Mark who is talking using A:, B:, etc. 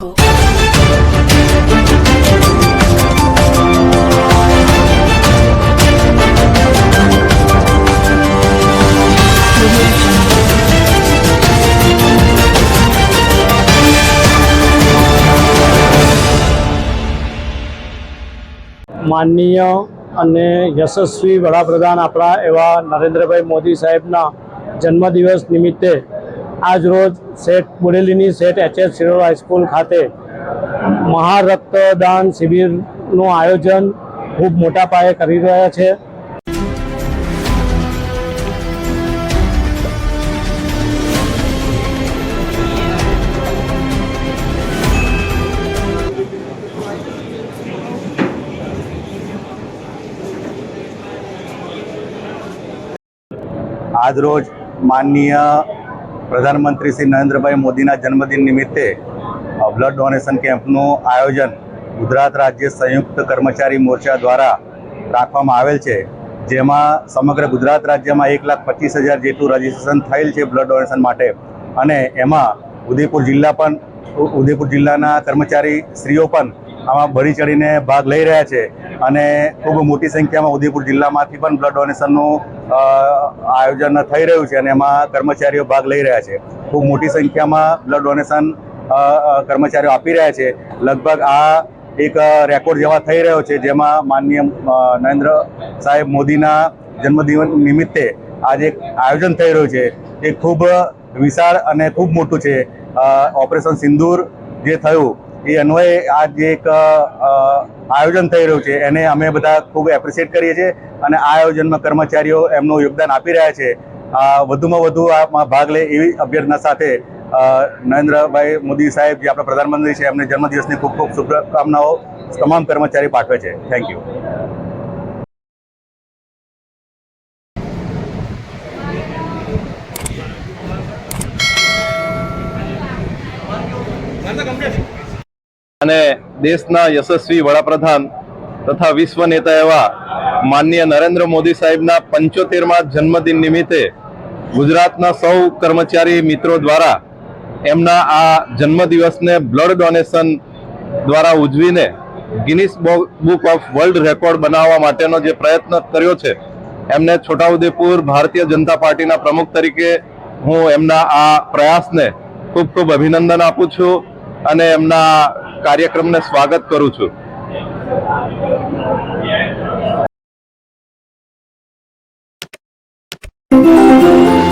A: માનનીય અને યશસ્વી વડાપ્રધાન આપણા એવા નરેન્દ્રભાઈ મોદી સાહેબના જન્મદિવસ નિમિત્તે આજ રોજ સેટ બોડેલીની H HS Shirod high school ખાતે મહારક્તદાન શિબિરનું આયોજન ખૂબ મોટા પાયે કરી રહ્યા છે.
B: આજરોજ માનનીય પ્રધાનમંત્રી શ્રી નરેન્દ્રભાઈ મોદીના જન્મદિન નિમિત્તે બ્લડ ડોનેશન કેમ્પનું આયોજન ગુજરાત રાજ્ય સંયુક્ત કર્મચારી મોરચા દ્વારા રાખવામાં આવેલ છે. જેમાં સમગ્ર ગુજરાત રાજ્યમાં એક લાખ પચીસ હજાર જેટલું રજીસ્ટ્રેશન થયેલ છે બ્લડ ડોનેશન માટે. અને એમાં ઉદયપુર જિલ્લા પણ, ઉદયપુર જિલ્લાના કર્મચારી સ્ત્રીઓ પણ આમાં ભરી ચડીને ભાગ લઈ રહ્યા છે. અને ખૂબ મોટી સંખ્યામાં ઉદયપુર જિલ્લામાંથી પણ બ્લડ ડોનેશનનું આયોજન થઈ રહ્યું છે અને એમાં કર્મચારીઓ ભાગ લઈ રહ્યા છે. ખૂબ મોટી સંખ્યામાં બ્લડ ડોનેશન કર્મચારીઓ આપી રહ્યા છે. લગભગ આ એક રેકોર્ડ જેવા થઈ રહ્યો છે, જેમાં માનનીય નરેન્દ્ર સાહેબ મોદીના જન્મદિવસ નિમિત્તે આજે આયોજન થઈ રહ્યું છે. એ ખૂબ વિશાળ અને ખૂબ મોટું છે. ઓપરેશન સિંદૂર જે થયું એ અન્વયે આ જે એક આયોજન થઈ રહ્યું છે. એને અમે બધા ખૂબ એપ્રિશિએટ કરીએ છીએ અને આ આયોજનમાં કર્મચારીઓ એમનું યોગદાન આપી રહ્યા છે. વધુમાં વધુ આમાં ભાગ લે એવી અભ્યર્થના સાથે નરેન્દ્રભાઈ મોદી સાહેબ જે આપણા પ્રધાનમંત્રી છે, એમને જન્મદિવસની ખૂબ ખૂબ શુભકામનાઓ તમામ કર્મચારી પાઠવે છે. થેન્ક યુ
C: અને દેશના યશસ્વી વડાપ્રધાન તથા વિશ્વ નેતા એવા માનનીય નરેન્દ્ર મોદી સાહેબના પંચોતેરમાં જન્મદિન નિમિત્તે ગુજરાતના સૌ કર્મચારી મિત્રો દ્વારા એમના આ જન્મદિવસને બ્લડ ડોનેશન દ્વારા ઉજવીને Guinness book of world record બનાવવા માટેનો જે પ્રયત્ન કર્યો છે, એમને છોટાઉદેપુર ભારતીય જનતા પાર્ટીના પ્રમુખ તરીકે હું એમના આ પ્રયાસને ખૂબ ખૂબ અભિનંદન આપું છું અને એમના કાર્યક્રમને સ્વાગત કરું છું Thank you.